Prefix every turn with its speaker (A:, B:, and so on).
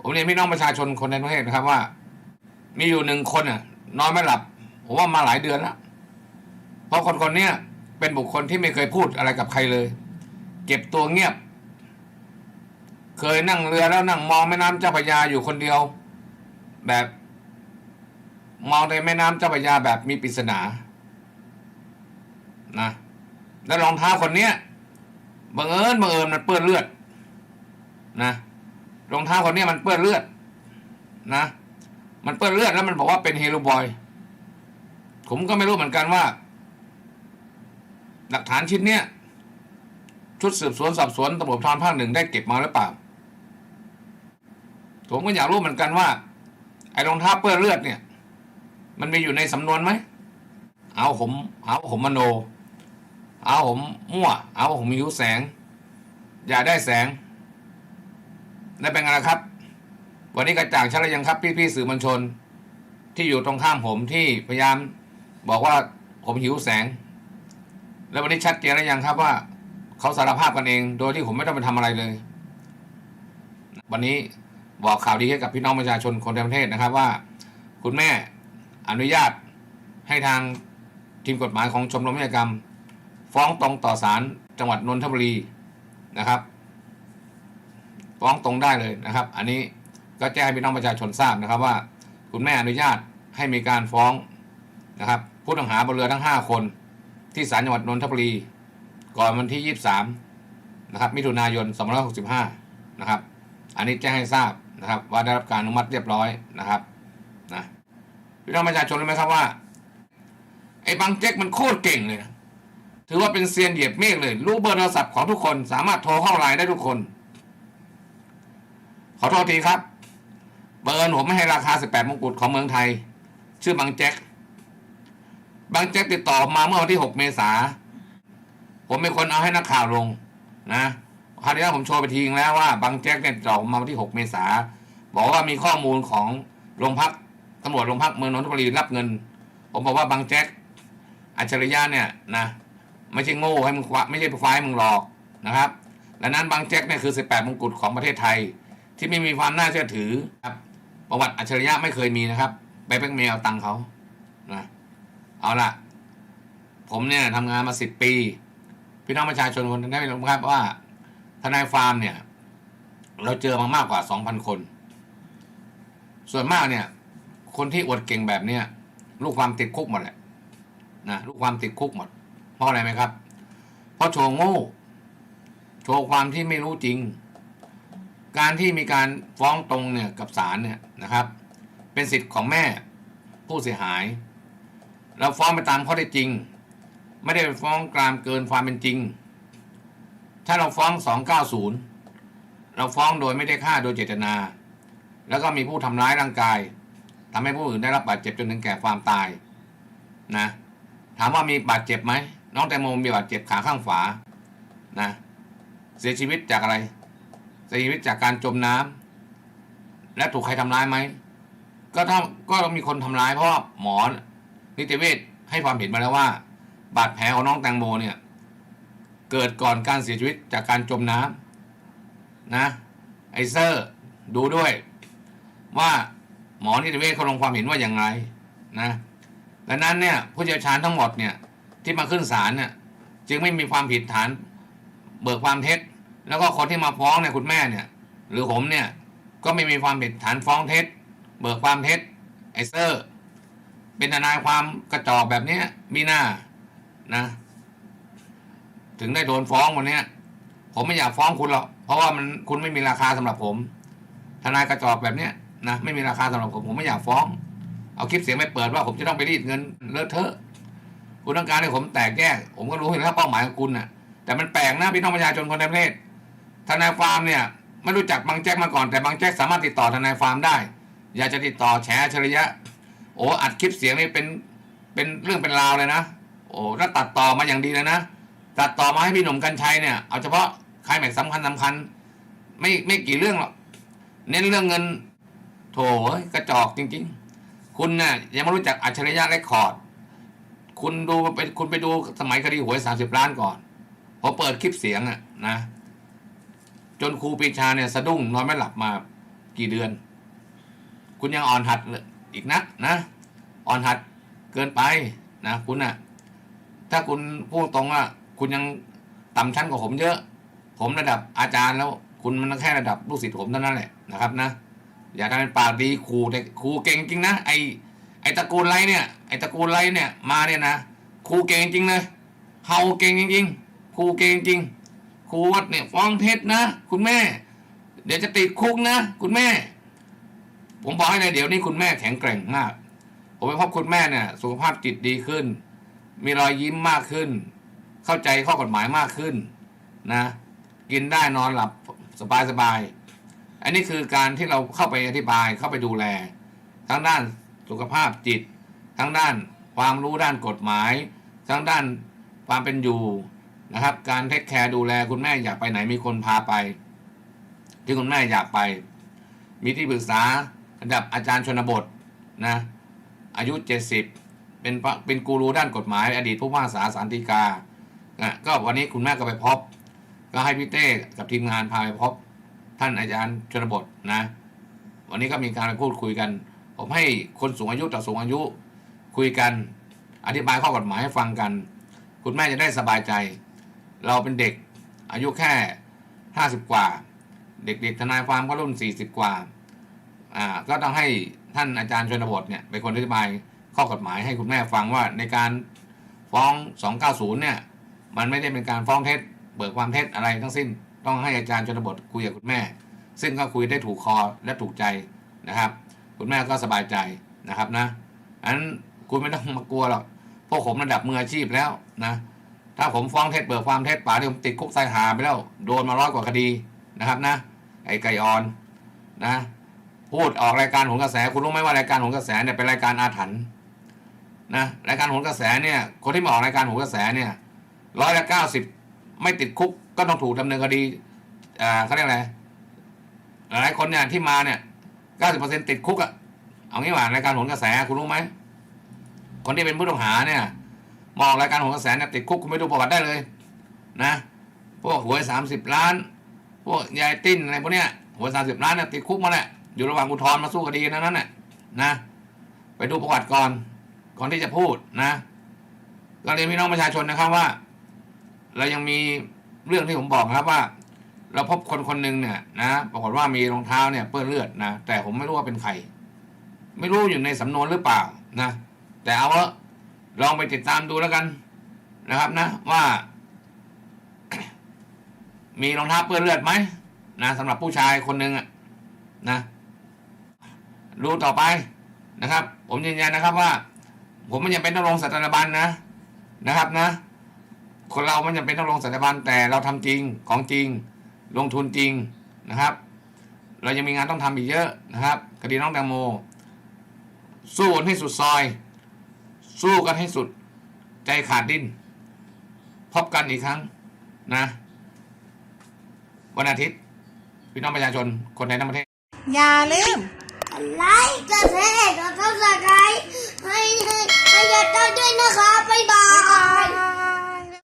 A: ผมเรียนพี่น้องประชาชนคนในประเทศนะครับว่า มีอยู่หนึ่งคนอะนอนไม่หลับ ผมว่ามาหลายเดือนแล้วเพราะคนคนนี้เป็นบุคคลที่ไม่เคยพูดอะไรกับใครเลย เก็บตัวเงียบ เคยนั่งเรือแล้วนั่งมองแม่น้ำเจ้าพระยาอยู่คนเดียว แบบ มองในแม่น้ำเจ้าพระยาแบบมีปริศนานะแล้วรองเท้าคนเนี้ยบังเอิญบังเอิญมันเปื้อนเลือด นะ รองเท้าคนนี้มันเปื้อนเลือด นะ มันเปื้อนเลือดแล้วมันบอกว่าเป็นเฮโรบอย ผมก็ไม่รู้เหมือนกันว่า หลักฐานชิ้นเนี้ยชุดสืบสวนสอบสวนตำรวจภูธรภาคหนึ่งได้เก็บมาหรือเปล่า ผมก็อยากรู้เหมือนกันว่า ไอ้รองเท้าเปื้อนเลือดเนี่ย มันมีอยู่ในสำนวนไหม เอาผม เอาผมมโน เอาผมมั่ว เอาผมหิวแสง อย่าได้แสง ได้เป็นไงล่ะครับ วันนี้กระจ่างชัดแล้วยังครับ พี่ ๆ สื่อมวลชน ที่อยู่ตรงข้ามผมที่พยายามบอกว่าผมหิวแสง แล้ววันนี้ชัดเจนแล้วยังครับว่าเขาสารภาพกันเอง โดยที่ผมไม่ต้องไปทำอะไรเลย วันนี้บอกข่าวดีให้กับพี่น้องประชาชนคนในประเทศนะครับว่า คุณแม่อนุญาตให้ทางทีมกฎหมายของชมรมนิติกรรม ฟ้องตรงต่อศาลจังหวัดนนทบุรีนะครับ ฟ้องตรงได้เลยนะครับ อันนี้ก็แจ้งให้พี่น้องประชาชนทราบนะครับว่า คุณแม่อนุญาตให้มีการฟ้องนะครับผู้ต้องหาบนเรือทั้ง 5 คน ที่ศาลจังหวัดนนทบุรี ก่อนวันที่ 23 นะครับ มิถุนายน 2565 นะครับ อันนี้แจ้งให้ทราบนะครับ ว่าได้รับการอนุมัติเรียบร้อยนะครับนะพี่น้องประชาชนรู้ไหมครับว่าไอ้บางแจ็คมันโคตรเก่งเลยนะถือว่าเป็นเซียนเหยียบเมฆเลย รู้เบอร์โทรศัพท์ของทุกคน สามารถโทรเข้าไลน์ได้ทุกคน ขอโทษทีครับ เบอร์ผมไม่ให้ราคา 18 มงกุฎของเมืองไทย ชื่อบางแจ็คบางแจ็คติดต่อมาเมื่อวันที่ 6 เมษา ผมเป็นคนเอาให้นักข่าวลง นะคราวนี้ผมโชว์ไปทีนึงแล้วว่าบางแจ็คเนี่ยติดต่อมาวันที่ 6 เมษา บอกว่ามีข้อมูลของโรงพักตำรวจโรงพักเมืองนนทบุรีรับเงิน ผมบอกว่าบางแจ็คอัจฉริยะเนี่ยนะไม่ใช่โง่ให้มึงคว้าไม่ใช่ไฟให้มึงหลอกนะครับดังนั้นบางแจ็คเนี่ยคือ 18 มงกุฎของประเทศไทย ที่ไม่มีความน่าเชื่อถือครับ ประวัติอัจฉริยะไม่เคยมีนะครับไปแบงเมลตังเขานะเอาละผมเนี่ยทำงานมาสิบปี พี่น้องประชาชนคนได้รู้ครับว่าทนายฟาร์มเนี่ย เราเจอมามากกว่าสองพันคน ส่วนมากเนี่ย คนที่อวดเก่งแบบเนี้ยลูกความติดคุกหมดแหละนะลูกความติดคุกหมด เพราะอะไรไหมครับ เพราะโชว์โง่ โชว์ความที่ไม่รู้จริง การที่มีการฟ้องตรงเนี่ยกับศาลเนี่ยนะครับ เป็นสิทธิ์ของแม่ผู้เสียหาย เราฟ้องไปตามข้อเท็จจริง ไม่ได้ไปฟ้องกลามเกินความเป็นจริง ถ้าเราฟ้อง 290 เราฟ้องโดยไม่ได้ฆ่าโดยเจตนา แล้วก็มีผู้ทำร้ายร่างกายทำให้ผู้อื่นได้รับบาดเจ็บจนถึงแก่ความตายนะถามว่ามีบาดเจ็บไหมน้องแตงโมมีบาดเจ็บขาข้างฝานะเสียชีวิตจากอะไร เสียชีวิตจากการจมน้ำและถูกใครทำร้ายไหมก็ถ้าก็มีคนทำร้ายเพราะาหมอนิติเวชให้ความเห็นมาแล้วว่า บาดแผลของน้องแตงโมเนี่ย เกิดก่อนการเสียชีวิตจากการจมน้ำนะ ไอเซอร์ดูด้วย ว่าหมอนิติเวชเขาลงความเห็นว่าอย่างไรนะดังนั้นเนี่ย ผู้เชี่ยวชาญทั้งหมดเนี่ย ที่มาขึ้นศาลเนี่ย จึงไม่มีความผิดฐาน เบิกความเท็จ แล้วก็คนที่มาฟ้องเนี่ยคุณแม่เนี่ย หรือผมเนี่ยก็ไม่มีความผิดฐานฟ้องเท็จ เบิกความเท็จไอเซอร์ เป็นทนายความกระจอกแบบเนี้ยมีหน้านะ ถึงได้โดนฟ้องวันนี้ผมไม่อยากฟ้องคุณหรอกเพราะว่ามันคุณไม่มีราคาสำหรับผม ทนายกระจอกแบบเนี้ยนะไม่มีราคาสำหรับผมผมไม่อยากฟ้อง เอาคลิปเสียงไปเปิดว่าผมจะต้องไปรีดเงินเลอะเทอะคุณต้องการให้ผมแตกแยก ผมก็รู้อยู่แล้วเป้าหมายของคุณน่ะแต่มันแปลกนะพี่น้องประชาชนคนในประเทศ ทนายฟาร์มเนี่ยไม่รู้จักบางแจ็คมาก่อนแต่บางแจ็คสามารถติดต่อทนายฟาร์มได้ อยากจะติดต่อแฉอัจฉริยะ โอ้อัดคลิปเสียงนี่เป็นเป็นเรื่องเป็นราวเลยนะโอ้แล้วตัดต่อมาอย่างดีเลยนะตัดต่อมาให้พี่หนุ่มกัญชัยเนี่ยเอาเฉพาะใครแม็กสำคัญสำคัญไม่ไม่กี่เรื่องหรอกเน้นเรื่องเงินโถกระจอกจริง ๆ คุณเนี่ยยังไม่รู้จักอัจฉริยะเรคคอร์ดคุณดูไปคุณไปดูสมัยคดีหวยสามสิบล้านก่อนพอเปิดคลิปเสียงอะนะ จนครูปีชาเนี่ยสะดุ้งนอนไม่หลับมากี่เดือน คุณยังอ่อนหัดอีกนะนะ อ่อนหัดเกินไปนะคุณน่ะ ถ้าคุณพูดตรงว่า คุณยังต่ำชั้นกว่าผมเยอะ ผมระดับอาจารย์แล้ว คุณมันแค่ระดับลูกศิษย์ผมเท่านั้นแหละนะครับนะอย่าทำเป็นปากดีครูแต่ครูเก่งจริงนะไอไอตระกูลไรเนี่ยไอตระกูลไรเนี่ยมาเนี่ยนะครูเก่งจริงเลยเฮาเก่งจริงๆครูเก่งจริง ครูวัดเนี่ยฟ้องเท็จนะ คุณแม่ เดี๋ยวจะติดคุกนะ คุณแม่ ผมบอกให้เลยเดี๋ยวนี้คุณแม่แข็งแกร่งมาก ผมไปพบคุณแม่เนี่ยสุขภาพจิตดีขึ้น มีรอยยิ้มมากขึ้น เข้าใจข้อกฎหมายมากขึ้นนะ กินได้นอนหลับสบายสบายๆอันนี้คือการที่เราเข้าไปอธิบายเข้าไปดูแล ทั้งด้านสุขภาพจิต ทั้งด้านความรู้ด้านกฎหมาย ทั้งด้านความเป็นอยู่ นะครับ การเทคแคร์ดูแลคุณแม่อยากไปไหนมีคนพาไป ที่คุณแม่อยากไป มีที่ปรึกษาระดับอาจารย์ชนบทนะอายุ 70 เป็นเป็นกูรูด้านกฎหมาย อดีตผู้ว่าสาสารติกานะก็วันนี้คุณแม่ก็ไปพบ ก็ให้พี่เต้กับทีมงานพาไปพบ ท่านอาจารย์ชนบทนะ วันนี้ก็มีการไปพูดคุยกัน ผมให้คนสูงอายุต่อสูงอายุคุยกัน อธิบายข้อกฎหมายให้ฟังกัน คุณแม่จะได้สบายใจ เราเป็นเด็กอายุแค่ห้าสิบกว่า เด็กๆทนายความก็รุ่นสี่สิบกว่าอ่า ก็ต้องให้ท่านอาจารย์ชนบทเนี่ยเป็นคนอธิบายข้อกฎหมายให้คุณแม่ฟังว่าในการฟ้อง 290 เนี่ย มันไม่ได้เป็นการฟ้องเท็จ เบิกความเท็จอะไรทั้งสิ้น ต้องให้อาจารย์ชนบทคุยกับคุณแม่ ซึ่งก็คุยได้ถูกคอและถูกใจนะครับ คุณแม่ก็สบายใจนะครับนะอันนั้นคุณไม่ต้องมากลัวหรอกพวกผมระดับมืออาชีพแล้วนะ ถ้าผมฟ้องเท็จเบิกความเท็จป่าที่ผมติดคุกใส่หาไปแล้ว โดนมาร้อยกว่าคดีนะครับนะ ไอ้ไก่ออนนะพูดออกรายการหนกระแส คุณรู้ไหมว่ารายการหนกระแสเนี่ยเป็นรายการอาถรรพ์นะรายการหนกระแสเนี่ยคนที่มาออกรายการหนกระแสเนี่ยร้อยละเก้าสิบไม่ติดคุกก็ต้องถูกดำเนินคดีอ่าเขาเรียกอะไรหลายคนเนี่ยที่มาเนี่ยเก้าสิบเปอร์เซ็นติดคุกอะเอางี้ว่ารายการหนกระแสคุณรู้ไหมคนที่เป็นผู้ต้องหาเนี่ย มออกรายการหนกระแสเนี่ยติดคุกคุณไม่ดูประวัติได้เลยนะพวกหวยสามสิบล้าน พวกยายติ้นอะไรพวกเนี้ยหวยสามสิบล้านเนี่ยติดคุกมาแหละอยู่ระหว่างอุทธรณ์มาสู้คดีนั้นนั่นแหละนะไปดูประวัติก่อนก่อนที่จะพูดนะก็เรียนพี่น้องประชาชนนะครับว่า เรายังมีเรื่องที่ผมบอกครับว่า เราพบคนคนหนึ่งเนี่ยนะปรากฏว่ามีรองเท้าเนี่ยเปื้อนเลือดนะแต่ผมไม่รู้ว่าเป็นใคร ไม่รู้อยู่ในสำนวนหรือเปล่านะ แต่เอาละ ลองไปติดตามดูแล้วกันนะครับนะว่า มีรองเท้าเปื้อนเลือดไหมนะสำหรับผู้ชายคนหนึ่งนะดูต่อไปนะครับ ผมยืนยันนะครับว่า ผมไม่จำเป็นต้องลงสัตยบันนะนะครับนะ คนเราไม่จำเป็นต้องลงสัตยบันแต่เราทำจริงของจริง ลงทุนจริงนะครับ เรายังมีงานต้องทำอีกเยอะนะครับ คดีน้องแตงโมสู้กันให้สุดซอย สู้กันให้สุด ใจขาดดิ้น พบกันอีกครั้งนะ วันอาทิตย์ พี่น้องประชาชนคนในทั้งประเทศ
B: อย่าลืม
C: ไลค์กดแชร์กดซับสไครต์ให้ให้ให้ยาเจ้าด้วยนะคะบ๊ายบาย